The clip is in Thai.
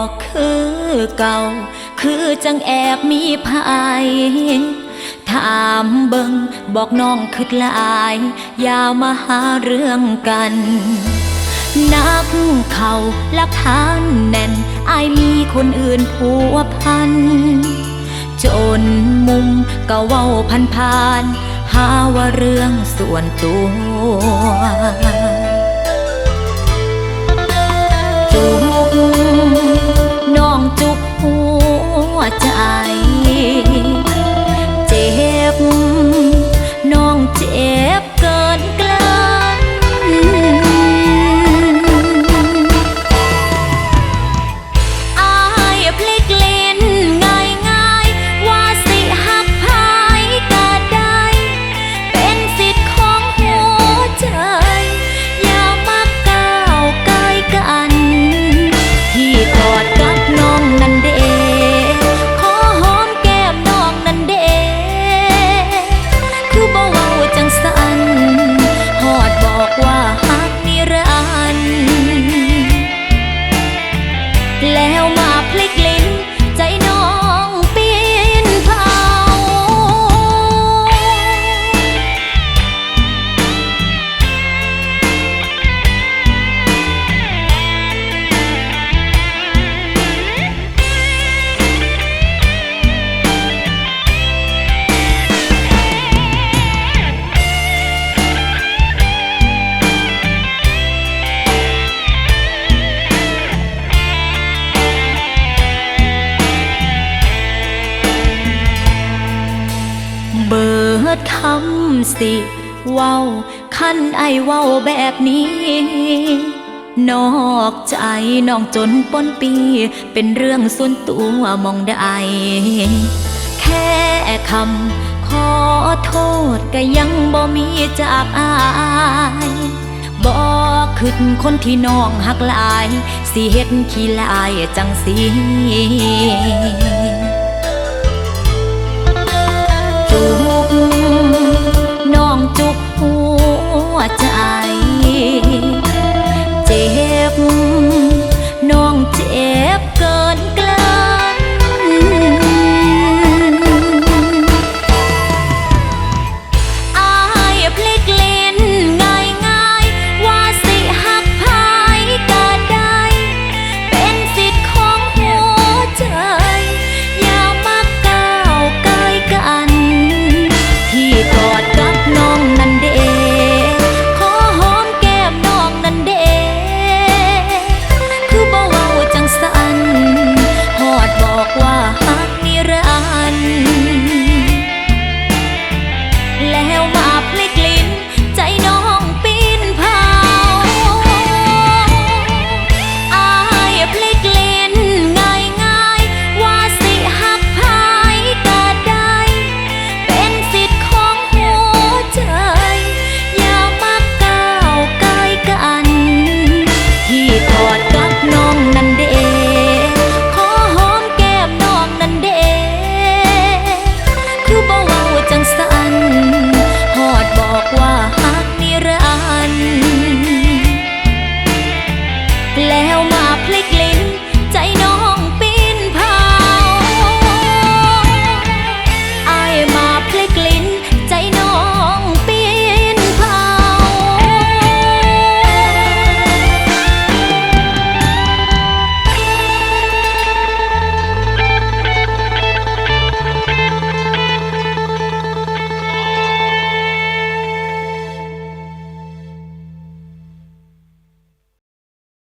อกคือเก่า คือจังแอบมีภายถามเบิงบอกน้องคืดลายอย่ามาหาเรื่องกัน นักเขาลักฐานแน่นอายมีคนอื่นผัวพัน จนมุมก็เว้าพันพานหาว่าเรื่องส่วนตัวิดคำสิเว้าคันไอเว้าแบบนี้ นอกใจน้องจนปนปี เป็นเรื่องส่วนตัวมองได้ แค่คำขอโทษก็ยังบ่มีจากอายบอกขึ้นคนที่น้องหักหลาย สิเฮ็ดขี้ลายจังสี ใจ